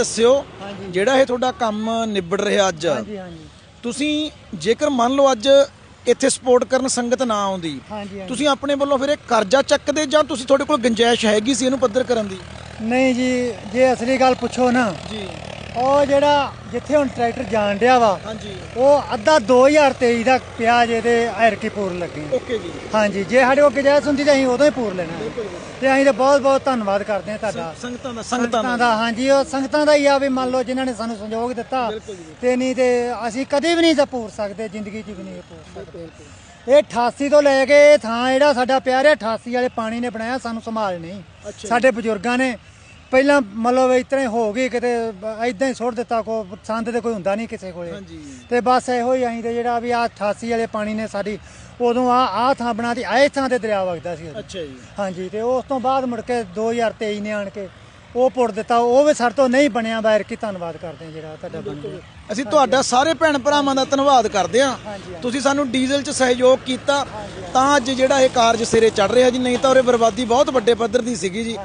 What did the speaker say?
ਦੱਸਿਓ। ਜਿਹੜਾ ਇਹ ਤੁਹਾਡਾ ਕੰਮ ਨਿਬੜ ਰਿਹਾ ਅੱਜ ਹਾਂਜੀ ਹਾਂਜੀ ਤੁਸੀਂ ਜੇਕਰ ਮੰਨ ਲਓ ਅੱਜ ਇੱਥੇ ਸਪੋਰਟ ਕਰਨ ਸੰਗਤ ਨਾ ਆਉਂਦੀ ਹਾਂਜੀ। ਤੁਸੀਂ ਆਪਣੇ ਵੱਲੋਂ ਫਿਰ ਇਹ ਕਰਜ਼ਾ ਚੱਕਦੇ ਜਾਂ ਤੁਸੀਂ ਤੁਹਾਡੇ ਕੋਲ ਗੁੰਜਾਇਸ਼ ਹੈਗੀ ਸੀ ਇਹਨੂੰ ਪੱਧਰ ਕਰਨ ਦੀ ਨਹੀਂ ਜੀ ਜੇ ਅਸਲੀ ਗੱਲ ਪੁੱਛੋ ਨਾ ਜੀ ਉਹ ਜਿਹੜਾ ਜਿੱਥੇ ਹੁਣ ਟਰੈਕਟਰ ਜਾਣ ਡਿਆ ਵਾ ਹਾਂਜੀ। ਉਹ ਅੱਧਾ 2023 ਦਾ ਪਿਆ ਜੇ ਤੇ ਐਰਕੀ ਪੂਰ ਲੱਗੇ ਓਕੇ ਜੀ। ਹਾਂਜੀ ਜੇ ਸਾਡੇ ਕੋਲ ਗੁੰਜਾਇਸ਼ ਹੁੰਦੀ ਤਾਂ ਅਸੀਂ ਉਦੋਂ ਹੀ ਪੂਰ ਲੈਣਾ। ਤੇ ਅਸੀਂ ਤਾਂ ਬਹੁਤ ਬਹੁਤ ਧੰਨਵਾਦ ਕਰਦੇ ਹਾਂ ਤੁਹਾਡਾ। ਸੰਗਤਾਂ ਦਾ ਸੰਗਤਾਂ ਹਾਂਜੀ ਉਹ ਸੰਗਤਾਂ ਦਾ ਹੀ ਆ ਵੀ ਮੰਨ ਲਓ ਜਿਨ੍ਹਾਂ ਨੇ ਸਾਨੂੰ ਸੰਯੋਗ ਦਿੱਤਾ। ਤੇ ਨਹੀਂ ਤੇ ਅਸੀਂ ਕਦੇ ਵੀ ਨਹੀਂ ਤਾਂ ਪੂਰ ਸਕਦੇ ਜ਼ਿੰਦਗੀ 'ਚ ਵੀ ਨਹੀਂ ਪੂਰ ਸਕਦੇ। ਇਹ 88 ਤੋਂ ਲੈ ਕੇ ਇਹ ਥਾਂ ਜਿਹੜਾ ਸਾਡਾ ਪਿਆ ਰਿਹਾ 88 ਵਾਲੇ ਪਾਣੀ ਨੇ ਬਣਾਇਆ ਸਾਨੂੰ ਸੰਭਾਲ ਨਹੀਂ। ਸਾਡੇ ਬਜ਼ੁਰਗਾਂ ਨੇ ਪਹਿਲਾਂ ਮਤਲਬ ਇਸ ਤਰ੍ਹਾਂ ਹੀ ਹੋ ਗਈ ਕਿਤੇ ਐਦਾਂ ਹੀ ਸੁੱਟ ਦਿੱਤਾ ਕੋ ਸੰਦ ਤੇ ਕੋਈ ਹੁੰਦਾ ਨਹੀਂ ਕਿਸੇ ਕੋਲੇ। ਹਾਂਜੀ। ਤੇ ਬਸ ਇਹੋ ਹੀ ਅਸੀਂ ਤੇ ਜਿਹੜਾ ਵੀ ਆ 88 ਵਾਲੇ ਪਾਣੀ ਨੇ ਸਾਡੀ ਉਦੋਂ ਆ ਆ ਥਾਂ ਬਣਾਤੀ ਆਏ ਥਾਂ ਤੇ ਦਰਿਆ ਵਗਦਾ ਸੀ ਉਦੋਂ। ਅੱਛਾ ਜੀ। ਹਾਂਜੀ ਤੇ ਉਸ ਤੋਂ ਬਾਅਦ ਮੁੜ ਕੇ 2023 ਨੇ ਆਣ ਕੇ ਉਹ ਪੁੱਟ ਦਿੱਤਾ ਉਹ ਵੀ ਸਾਡੇ ਤੋਂ ਨਹੀਂ ਬਣਿਆ ਬਾਹਰ ਕੀ ਧੰਨਵਾਦ ਕਰਦੇ ਹਾਂ ਜਿਹੜਾ ਤੁਹਾਡਾ ਬਣ ਗਿਆ ਅਸੀਂ ਤੁਹਾਡਾ ਸਾਰੇ ਭੈਣ ਭਰਾਵਾਂ ਦਾ ਧੰਨਵਾਦ ਕਰਦੇ ਹਾਂ। ਹਾਂਜੀ, ਤੁਸੀਂ ਸਾਨੂੰ ਡੀਜ਼ਲ 'ਚ ਸਹਿਯੋਗ ਕੀਤਾ ਤਾਂ ਅੱਜ ਜਿਹੜਾ ਇਹ ਕਾਰਜ ਸਿਰੇ ਚੜ ਰਿਹਾ ਜੀ ਨਹੀਂ ਤਾਂ ਉਹਰੇ ਬਰਬਾਦੀ ਬਹੁਤ ਵੱਡੇ ਪੱਧਰ ਦੀ ਸੀਗੀ ਜੀ।